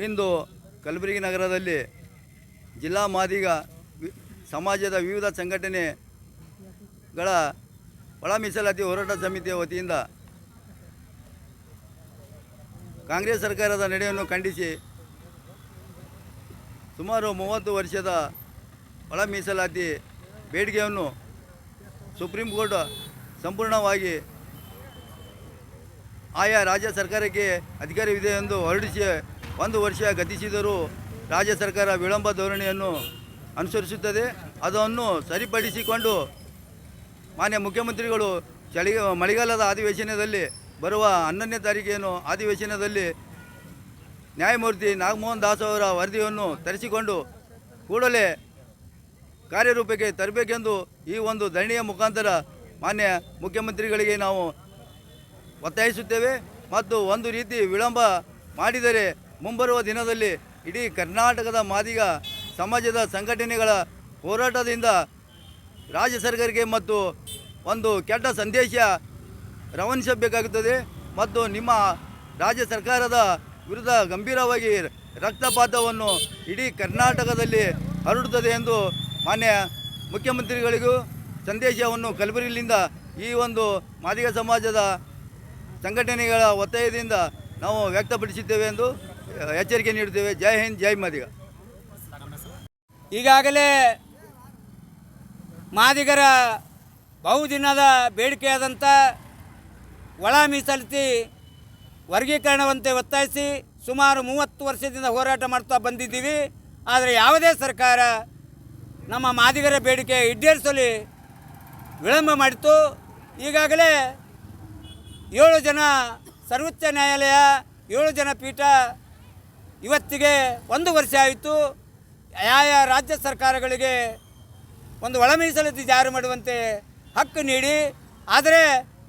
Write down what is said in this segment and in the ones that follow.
ಇಂದು ಕಲಬುರಗಿ ನಗರದಲ್ಲಿ ಜಿಲ್ಲಾ ಮಾದಿಗ ಸಮಾಜದ ವಿವಿಧ ಸಂಘಟನೆಗಳ ಒಳ ಮೀಸಲಾತಿ ಹೋರಾಟ ಸಮಿತಿಯ ವತಿಯಿಂದ ಕಾಂಗ್ರೆಸ್ ಸರ್ಕಾರದ ನಡೆಯನ್ನು ಖಂಡಿಸಿ ಸುಮಾರು ಮೂವತ್ತು ವರ್ಷದ ಒಳ ಮೀಸಲಾತಿ ಬೇಡಿಕೆಯನ್ನು ಸುಪ್ರೀಂ ಕೋರ್ಟ್ ಸಂಪೂರ್ಣವಾಗಿ ಆಯಾ ರಾಜ್ಯ ಸರ್ಕಾರಕ್ಕೆ ಅಧಿಕಾರವಿದೆ ಎಂದು ಹೊರಡಿಸಿ ಒಂದು ವರ್ಷ ಗತಿಸಿದರೂ ರಾಜ್ಯ ಸರ್ಕಾರ ವಿಳಂಬ ಧೋರಣೆಯನ್ನು ಅನುಸರಿಸುತ್ತದೆ. ಅದನ್ನು ಸರಿಪಡಿಸಿಕೊಂಡು ಮಾನ್ಯ ಮುಖ್ಯಮಂತ್ರಿಗಳು ಚಳಿ, ಮಳೆಗಾಲದ ಅಧಿವೇಶನದಲ್ಲಿ ಬರುವ ಹನ್ನೊಂದನೇ ತಾರೀಕಿನ ಅಧಿವೇಶನದಲ್ಲಿ ನ್ಯಾಯಮೂರ್ತಿ ನಾಗಮೋಹನ್ ದಾಸ್ ಅವರ ವರದಿಯನ್ನು ತರಿಸಿಕೊಂಡು ಕೂಡಲೇ ಕಾರ್ಯರೂಪಕ್ಕೆ ತರಬೇಕೆಂದು ಈ ಒಂದು ಧರಣಿಯ ಮುಖಾಂತರ ಮಾನ್ಯ ಮುಖ್ಯಮಂತ್ರಿಗಳಿಗೆ ನಾವು ಒತ್ತಾಯಿಸುತ್ತೇವೆ. ಮತ್ತು ಒಂದು ರೀತಿ ವಿಳಂಬ ಮಾಡಿದರೆ ಮುಂಬರುವ ದಿನದಲ್ಲಿ ಇಡೀ ಕರ್ನಾಟಕದ ಮಾದಿಗ ಸಮಾಜದ ಸಂಘಟನೆಗಳ ಹೋರಾಟದಿಂದ ರಾಜ್ಯ ಸರ್ಕಾರಕ್ಕೆ ಮತ್ತು ಒಂದು ಕೆಟ್ಟ ಸಂದೇಶ ರವಾನಿಸಬೇಕಾಗುತ್ತದೆ ಮತ್ತು ನಿಮ್ಮ ರಾಜ್ಯ ಸರ್ಕಾರದ ವಿರುದ್ಧ ಗಂಭೀರವಾಗಿ ರಕ್ತಪಾತವನ್ನು ಇಡೀ ಕರ್ನಾಟಕದಲ್ಲಿ ಹರಡುತ್ತದೆ ಎಂದು ಮಾನ್ಯ ಮುಖ್ಯಮಂತ್ರಿಗಳಿಗೂ ಸಂದೇಶವನ್ನು ಕಲಬುರಗಿಯಿಂದ ಈ ಒಂದು ಮಾದಿಗ ಸಮಾಜದ ಸಂಘಟನೆಗಳ ಒತ್ತಾಯದಿಂದ ನಾವು ವ್ಯಕ್ತಪಡಿಸಿದ್ದೇವೆ ಎಂದು ಎಚ್ಚರಿಕೆ ನೀಡುತ್ತೇವೆ. ಜೈ ಹಿಂದ್, ಜೈ ಮಾದಿಗ. ಈಗಾಗಲೇ ಮಾದಿಗರ ಬಹುದಿನದ ಬೇಡಿಕೆಯಾದಂಥ ಒಳ ಮೀಸಲಿಸಿ ವರ್ಗೀಕರಣವಂತೆ ಒತ್ತಾಯಿಸಿ ಸುಮಾರು ಮೂವತ್ತು ವರ್ಷದಿಂದ ಹೋರಾಟ ಮಾಡ್ತಾ ಬಂದಿದ್ದೀವಿ. ಆದರೆ ಯಾವುದೇ ಸರ್ಕಾರ ನಮ್ಮ ಮಾದಿಗರ ಬೇಡಿಕೆ ಈಡೇರಿಸಲಿ ವಿಳಂಬ ಮಾಡಿತು ಈಗಾಗಲೇ ಏಳು ಜನ ಸರ್ವೋಚ್ಚ ನ್ಯಾಯಾಲಯ, ಏಳು ಜನ ಪೀಠ ಇವತ್ತಿಗೆ ಒಂದು ವರ್ಷ ಆಯಿತು. ಆಯಾ ರಾಜ್ಯ ಸರ್ಕಾರಗಳಿಗೆ ಒಂದು ಒಳ ಮೀಸಲಾತಿ ಜಾರಿ ಮಾಡುವಂತೆ ಹಕ್ಕು ನೀಡಿ. ಆದರೆ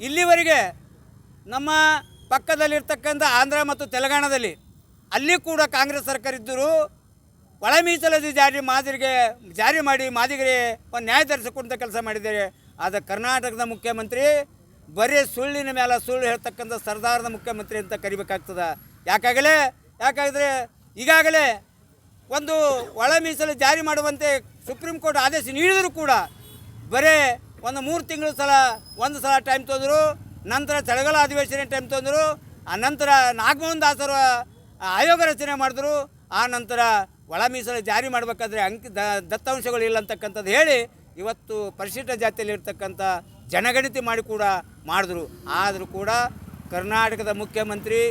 ಇಲ್ಲಿವರೆಗೆ ನಮ್ಮ ಪಕ್ಕದಲ್ಲಿರ್ತಕ್ಕಂಥ ಆಂಧ್ರ ಮತ್ತು ತೆಲಂಗಾಣದಲ್ಲಿ ಅಲ್ಲಿ ಕೂಡ ಕಾಂಗ್ರೆಸ್ ಸರ್ಕಾರ ಇದ್ದರೂ ಒಳ ಮೀಸಲಾತಿ ಜಾರಿ ಮಾದರಿಗೆ ಜಾರಿ ಮಾಡಿ ಮಾದಿಗರಿಗೆ ಒಂದು ನ್ಯಾಯ ತರಿಸಿಕೊಂಡ ಕೆಲಸ ಮಾಡಿದ್ದಾರೆ. ಆದರೆ ಕರ್ನಾಟಕದ ಮುಖ್ಯಮಂತ್ರಿ ಬರೀ ಸುಳ್ಳಿನ ಮೇಲೆ ಸುಳ್ಳು ಹೇಳ್ತಕ್ಕಂಥ ಸರ್ದಾರದ ಮುಖ್ಯಮಂತ್ರಿ ಅಂತ ಕರಿಬೇಕಾಗ್ತದೆ. ಯಾಕಾಗಲೇ ಯಾಕಾದರೆ ಈಗಾಗಲೇ ಒಂದು ಒಳ ಮೀಸಲು ಜಾರಿ ಮಾಡುವಂತೆ ಸುಪ್ರೀಂ ಕೋರ್ಟ್ ಆದೇಶ ನೀಡಿದರೂ ಕೂಡ ಬರೇ ಒಂದು ಮೂರು ತಿಂಗಳು ಸಲ, ಒಂದು ಸಲ ಟೈಮ್ ತೊಂದರು ನಂತರ ಚಳಿಗಾಲ ಅಧಿವೇಶನ ಟೈಮ್ ತಂದರು ಆ ನಂತರ ನಾಗಮೋಹನ್ ದಾಸರ ಆಯೋಗ ರಚನೆ ಮಾಡಿದ್ರು, ಆ ನಂತರ ಒಳ ಮೀಸಲು ಜಾರಿ ಮಾಡಬೇಕಾದ್ರೆ ಅಂಕಿ, ದ, ದತ್ತಾಂಶಗಳು ಇಲ್ಲ ಅಂತಕ್ಕಂಥದ್ದು ಹೇಳಿ ಇವತ್ತು ಪರಿಶಿಷ್ಟ ಜಾತಿಯಲ್ಲಿ ಇರ್ತಕ್ಕಂಥ ಜನಗಣತಿ ಮಾಡಿ ಕೂಡ ಮಾಡಿದ್ರು. ಆದರೂ ಕೂಡ ಕರ್ನಾಟಕದ ಮುಖ್ಯಮಂತ್ರಿ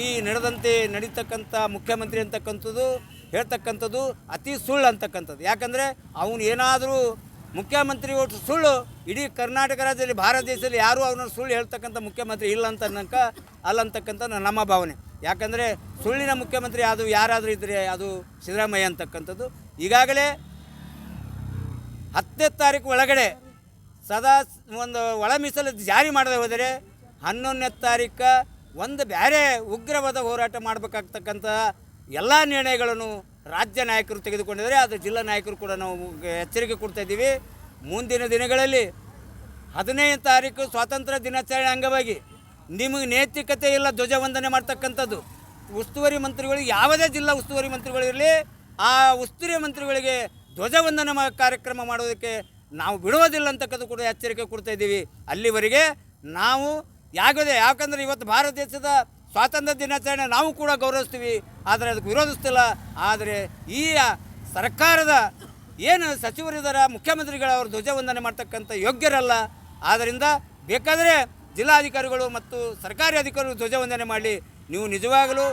ಈ ನಡೆದಂತೆ ನಡೀತಕ್ಕಂಥ ಮುಖ್ಯಮಂತ್ರಿ ಅಂತಕ್ಕಂಥದ್ದು, ಹೇಳ್ತಕ್ಕಂಥದ್ದು ಅತಿ ಸುಳ್ಳು ಅಂತಕ್ಕಂಥದ್ದು. ಯಾಕಂದರೆ ಅವನು ಏನಾದರೂ ಮುಖ್ಯಮಂತ್ರಿ ಒಟ್ಟು ಸುಳ್ಳು, ಇಡೀ ಕರ್ನಾಟಕ ರಾಜ್ಯದಲ್ಲಿ, ಭಾರತ ದೇಶದಲ್ಲಿ ಯಾರೂ ಅವನ ಸುಳ್ಳು ಹೇಳ್ತಕ್ಕಂಥ ಮುಖ್ಯಮಂತ್ರಿ ಇಲ್ಲ ಅಂತ ಅನ್ನಕ ಅಲ್ಲ ಅಂತಕ್ಕಂಥ ನಮ್ಮ ಭಾವನೆ. ಯಾಕಂದರೆ ಸುಳ್ಳಿನ ಮುಖ್ಯಮಂತ್ರಿ ಅದು ಯಾರಾದರೂ ಇದ್ದರೆ ಅದು ಸಿದ್ದರಾಮಯ್ಯ ಅಂತಕ್ಕಂಥದ್ದು. ಈಗಾಗಲೇ ಹತ್ತನೇ ತಾರೀಕು ಒಳಗಡೆ ಸದಾ ಒಂದು ಒಳ ಮೀಸಲು ಜಾರಿ ಮಾಡದೆ ಹೋದರೆ ಹನ್ನೊಂದನೇ ತಾರೀಕು ಒಂದು ಬೇರೆ ಉಗ್ರವಾದ ಹೋರಾಟ ಮಾಡಬೇಕಾಗ್ತಕ್ಕಂಥ ಎಲ್ಲ ನಿರ್ಣಯಗಳನ್ನು ರಾಜ್ಯ ನಾಯಕರು ತೆಗೆದುಕೊಂಡಿದ್ದಾರೆ. ಅದು ಜಿಲ್ಲಾ ನಾಯಕರು ಕೂಡ ನಾವು ಎಚ್ಚರಿಕೆ ಕೊಡ್ತಾ ಇದ್ದೀವಿ. ಮುಂದಿನ ದಿನಗಳಲ್ಲಿ ಹದಿನೈದು ತಾರೀಕು ಸ್ವಾತಂತ್ರ್ಯ ದಿನಾಚರಣೆ ಅಂಗವಾಗಿ ನಿಮಗೆ ನೈತಿಕತೆ ಇಲ್ಲ, ಧ್ವಜವಂದನೆ ಮಾಡ್ತಕ್ಕಂಥದ್ದು. ಉಸ್ತುವಾರಿ ಮಂತ್ರಿಗಳಿಗೆ ಯಾವುದೇ ಜಿಲ್ಲಾ ಉಸ್ತುವಾರಿ ಮಂತ್ರಿಗಳಿರಲಿ ಆ ಉಸ್ತುವಾರಿ ಮಂತ್ರಿಗಳಿಗೆ ಧ್ವಜವಂದನೆ ಕಾರ್ಯಕ್ರಮ ಮಾಡೋದಕ್ಕೆ ನಾವು ಬಿಡುವುದಿಲ್ಲ ಅಂತಕ್ಕದ್ದು ಕೂಡ ಎಚ್ಚರಿಕೆ ಕೊಡ್ತಾ ಇದ್ದೀವಿ. ಅಲ್ಲಿವರೆಗೆ ನಾವು ಯಾವುದೇ ಯಾಕಂದರೆ ಇವತ್ತು ಭಾರತ ದೇಶದ ಸ್ವಾತಂತ್ರ್ಯ ದಿನಾಚರಣೆ ನಾವು ಕೂಡ ಗೌರವಿಸ್ತೀವಿ. ಆದರೆ ಅದಕ್ಕೆ ವಿರೋಧಿಸ್ತಿಲ್ಲ. ಆದರೆ ಈ ಸರ್ಕಾರದ ಏನು ಸಚಿವರಿದ್ದಾರ ಮುಖ್ಯಮಂತ್ರಿಗಳು ಅವರು ಧ್ವಜವಂದನೆ ಮಾಡ್ತಕ್ಕಂಥ ಯೋಗ್ಯರಲ್ಲ. ಆದ್ದರಿಂದ ಬೇಕಾದರೆ ಜಿಲ್ಲಾಧಿಕಾರಿಗಳು ಮತ್ತು ಸರ್ಕಾರಿ ಅಧಿಕಾರಿಗಳು ಧ್ವಜವಂದನೆ ಮಾಡಲಿ. ನೀವು ನಿಜವಾಗಲೂ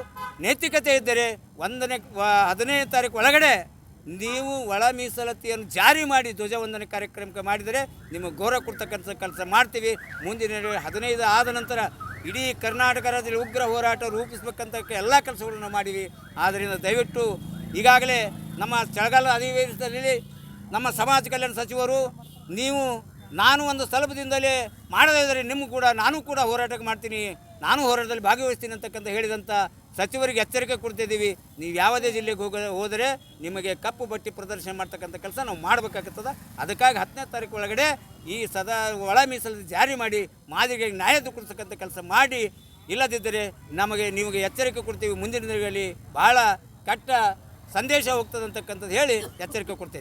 ನೈತಿಕತೆ ಇದ್ದರೆ ಒಂದನೇ ಹದಿನೈದು ತಾರೀಕು ಒಳಗಡೆ ನೀವು ಒಳ ಮೀಸಲಾತಿಯನ್ನು ಜಾರಿ ಮಾಡಿ ಧ್ವಜವಂದನೆ ಕಾರ್ಯಕ್ರಮಕ್ಕೆ ಮಾಡಿದರೆ ನಿಮಗೆ ಗೌರವ ಕೊಡ್ತಕ್ಕಂಥ ಕೆಲಸ ಮಾಡ್ತೀವಿ. ಮುಂದಿನ ದಿನ ಹದಿನೈದು ಆದ ನಂತರ ಇಡೀ ಕರ್ನಾಟಕ ರಾಜ್ಯದಲ್ಲಿ ಉಗ್ರ ಹೋರಾಟ ರೂಪಿಸಬೇಕಂತ ಎಲ್ಲ ಕೆಲಸಗಳನ್ನು ಮಾಡಿವಿ ಆದ್ದರಿಂದ ದಯವಿಟ್ಟು ಈಗಾಗಲೇ ನಮ್ಮ ಚಳಗಾಲ ಅಧಿವೇಶನದಲ್ಲಿ ನಮ್ಮ ಸಮಾಜ ಕಲ್ಯಾಣ ಸಚಿವರು, ನೀವು ನಾನು ಒಂದು ಸ್ವಲ್ಪದಿಂದಲೇ ಮಾಡದೇ ಇದ್ದರೆ ನಿಮಗೂ ಕೂಡ, ನಾನು ಕೂಡ ಹೋರಾಟಕ್ಕೆ ಮಾಡ್ತೀನಿ. ನಾನು ಹೋರಾಟದಲ್ಲಿ ಭಾಗವಹಿಸ್ತೀನಿ ಅಂತಕ್ಕಂಥ ಹೇಳಿದಂಥ ಸಚಿವರಿಗೆ ಎಚ್ಚರಿಕೆ ಕೊಡ್ತಿದ್ದೀವಿ. ನೀವು ಯಾವುದೇ ಜಿಲ್ಲೆಗೆ ಹೋಗ, ಹೋದರೆ ನಿಮಗೆ ಕಪ್ಪು ಬಟ್ಟಿ ಪ್ರದರ್ಶನ ಮಾಡ್ತಕ್ಕಂಥ ಕೆಲಸ ನಾವು ಮಾಡಬೇಕಾಗ್ತದೆ. ಅದಕ್ಕಾಗಿ ಹತ್ತನೇ ತಾರೀಕು ಒಳಗಡೆ ಈ ಸದಾ ಒಳ ಮೀಸಲು ಜಾರಿ ಮಾಡಿ ಮಾದರಿಗೆ ನ್ಯಾಯ ಕೊಡ್ತಕ್ಕಂಥ ಕೆಲಸ ಮಾಡಿ. ಇಲ್ಲದಿದ್ದರೆ ನಮಗೆ, ನಿಮಗೆ ಎಚ್ಚರಿಕೆ ಕೊಡ್ತೀವಿ. ಮುಂದಿನ ದಿನಗಳಲ್ಲಿ ಭಾಳ ಕೆಟ್ಟ ಸಂದೇಶ ಹೋಗ್ತದೆ ಅಂತಕ್ಕಂಥದ್ದು ಹೇಳಿ ಎಚ್ಚರಿಕೆ ಕೊಡ್ತಾ